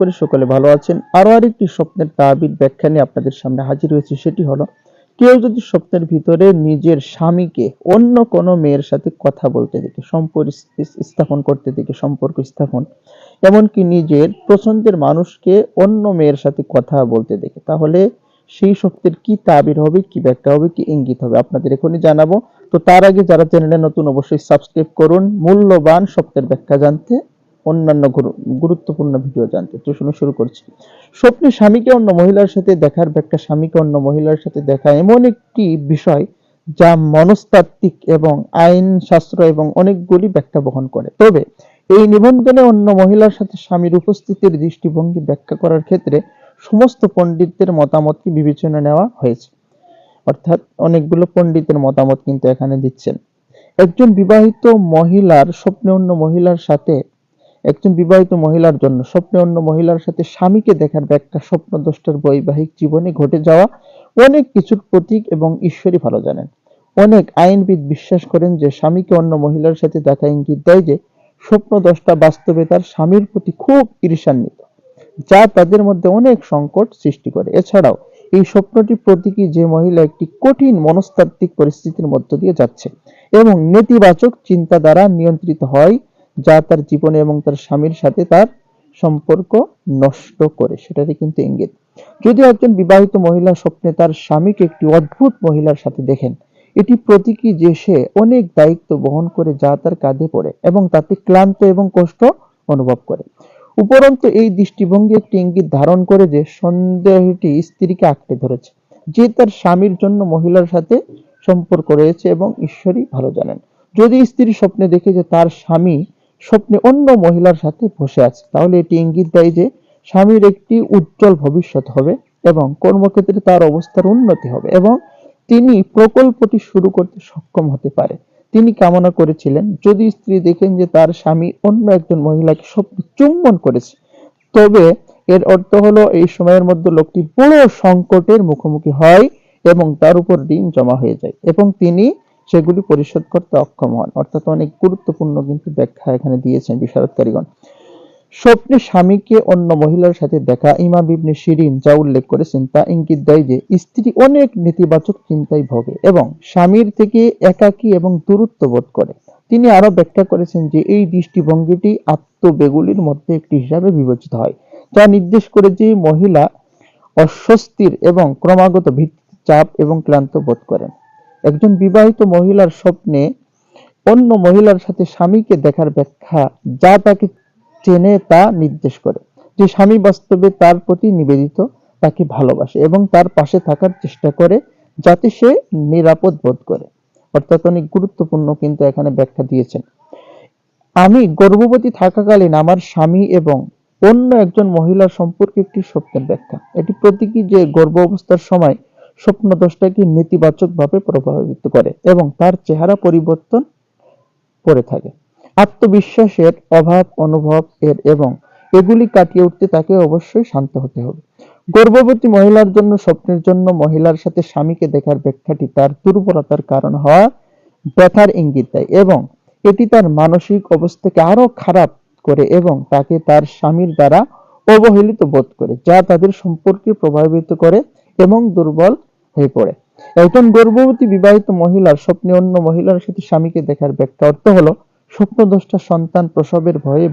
করি সকলে ভালো আছেন। আরও আরেকটি স্বপ্নের তাবির ব্যাখ্যা নিয়ে আপনাদের সামনে হাজির হয়েছে, সেটি হলো, কেউ যদি স্বপ্নের ভিতরে নিজের স্বামীকে অন্য কোনো মেয়ের সাথে কথা বলতে দেখে, সম্পর্ক স্থাপন করতে দেখে, সম্পর্ক স্থাপন, এমনকি নিজের পছন্দের মানুষকে অন্য মেয়ের সাথে কথা বলতে দেখে, তাহলে সেই শক্তির কি তাবির হবে, কি ব্যাখ্যা হবে, কি ইঙ্গিত হবে, আপনাদের এখনই জানাব। তো তার আগে যারা চ্যানেলে নতুন, অবশ্যই সাবস্ক্রাইব করুন। মূল্যবান শব্দের ব্যাখ্যা জানতে অন্যান্য গুরুত্বপূর্ণ ভিডিও জানতে। তো শুনে শুরু করছি। স্বপ্নে স্বামীকে অন্য মহিলার সাথে দেখার ব্যাখ্যা স্বামীকে অন্য মহিলার সাথে দেখা এমন একটি বিষয় যা মনস্তাত্ত্বিক এবং আইন, শাস্ত্র এবং অনেকগুলি ব্যাখ্যা বহন করে। তবে এই নিবন্ধনে অন্য মহিলার সাথে স্বামীর উপস্থিতির দৃষ্টিভঙ্গি ব্যাখ্যা করার ক্ষেত্রে সমস্ত পণ্ডিতদের মতামতকে বিবেচনা নেওয়া হয়েছে। অর্থাৎ অনেকগুলো পণ্ডিতের মতামত কিন্তু এখানে দিচ্ছেন। একজন বিবাহিত মহিলার স্বপ্নে অন্য মহিলার সাথে একজন বিবাহিত মহিলার জন্য স্বপ্নে অন্য মহিলার সাথে স্বামীকে দেখার ব্যাখ্যা স্বপ্ন দ্রষ্টার বৈবাহিক জীবনে ঘটে যাওয়া অনেক কিছুর প্রতীক এবং ঈশ্বরই ভালো জানেন। অনেক আইনবিদ বিশ্বাস করেন যে স্বামীকে অন্য মহিলার সাথে দেখা ইঙ্গিত দেয় যে স্বপ্ন দ্রষ্টা বাস্তবে তার স্বামীর প্রতি খুব ঈর্ষান্বিত, যা তাদের মধ্যে অনেক সংকট সৃষ্টি করে। এছাড়াও, এই স্বপ্নটি প্রতীকী যে মহিলা একটি কঠিন মনস্তাত্ত্বিক পরিস্থিতির মধ্য দিয়ে যাচ্ছে এবং নেতিবাচক চিন্তা দ্বারা নিয়ন্ত্রিত হয় যা তার জীবনে এবং তার স্বামীর সাথে তার সম্পর্ক নষ্ট করে, সেটারই কিন্তু ইঙ্গিত। যদি একজন বিবাহিত মহিলা স্বপ্নে তার স্বামীকে একটি অদ্ভুত মহিলার সাথে দেখেন, এটি প্রতীকী যে সে অনেক দায়িত্ব বহন করে যা তার কাঁধে পড়ে এবং তাতে ক্লান্ত এবং কষ্ট অনুভব করে। উপরন্তু, এই দৃষ্টিভঙ্গি একটি ইঙ্গিত ধারণ করে যে সন্দেহটি স্ত্রীকে আঁকড়ে ধরেছে, যে তার স্বামীর জন্য মহিলার সাথে সম্পর্ক রয়েছে এবং ঈশ্বরই ভালো জানেন। যদি স্ত্রী স্বপ্নে দেখে যে তার স্বামী স্বপ্নে অন্য মহিলার সাথে বসে আছে। তাহলে এটি ইঙ্গিত দেয় যে স্বামীর একটি উজ্জ্বল ভবিষ্যৎ হবে এবং কর্মক্ষেত্রে তার অবস্থার উন্নতি হবে এবং তিনি প্রকল্পটি শুরু করতে সক্ষম হতে পারে। তিনি কামনা করেছিলেন, যদি স্ত্রী দেখেন যে তার স্বামী অন্য একজন মহিলাকে স্বপ্নে চুম্বন করেছে, তবে এর অর্থ হলো এই সময়ের মধ্যে লোকটি বড় সংকটের মুখোমুখি হয় এবং তার উপর ঋণ জমা হয়ে যায় এবং তিনি সেগুলি পরিশোধ করতে অক্ষম হন। অর্থাৎ অনেক গুরুত্বপূর্ণ কিন্তু ব্যাখ্যা এখানে দিয়েছেন বিশারদকারীগণ। স্বপ্নে স্বামীকে অন্য মহিলার সাথে দেখা ইমাম ইবনে শিরিন যা উল্লেখ করেছেন তা ইঙ্গিত দেয় যে, স্ত্রী অনেক নেতিবাচক চিন্তায় ভোগে এবং স্বামীর থেকে একাকী এবং দূরত্ব বোধ করে। তিনি আরও ব্যাখ্যা করেছেন যে, এই দৃষ্টিভঙ্গিটি আত্মবেগুলির মধ্যে একটি হিসাবে বিবেচিত হয়, যা নির্দেশ করে যে মহিলা অস্বস্তির এবং ক্রমাগত ভিত্তিতে চাপ এবং ক্লান্ত বোধ করেন। একজন বিবাহিত মহিলার স্বপ্নে অন্য মহিলার সাথে স্বামীকে দেখার ব্যাখ্যা যা তাকে চেনে তা নির্দেশ করে। যে স্বামী বাস্তবে তার প্রতি নিবেদিত, তাকে ভালোবাসে এবং তার পাশে থাকার চেষ্টা করে যাতে সে নিরাপদ বোধ করে। অর্থাৎ অনেক গুরুত্বপূর্ণ কিন্তু এখানে ব্যাখ্যা দিয়েছেন। আমি গর্ভবতী থাকাকালীন আমার স্বামী এবং অন্য একজন মহিলা সম্পর্কে একটি স্বপ্নের ব্যাখ্যা। এটি প্রতীকী যে গর্ভ অবস্থার সময় স্বপ্নদোষটাকে নেতিবাচকভাবে প্রভাবিত করে এবং তার চেহারা পরিবর্তন করে থাকে? আত্মবিশ্বাসের অভাব, অনুভব, এর এবং এগুলি কাটিয়ে উঠতে তাকে অবশ্যই শান্ত হতে হবে। গর্ভবতী মহিলার জন্য স্বপ্নের জন্য মহিলার সাথে স্বামীকে দেখার ব্যাখ্যাটি তার দুর্বলতার কারণ হওয়া ব্যথার ইঙ্গিত দেয় এবং এটি তার মানসিক অবস্থাকে আরও খারাপ করে এবং তাকে তার স্বামীর দ্বারা অবহেলিত বোধ করে, যা তাদের সম্পর্কে প্রভাবিত করে এবং দুর্বল হয়ে পড়ে। একজন গর্ভবতী বিবাহিত মহিলার স্বপ্নে অন্য মহিলার সাথে স্বামীকে দেখার ব্যাখ্যা অর্থ হলো, স্বপ্নদ্রষ্টা সন্তান প্রসবের ভয়ে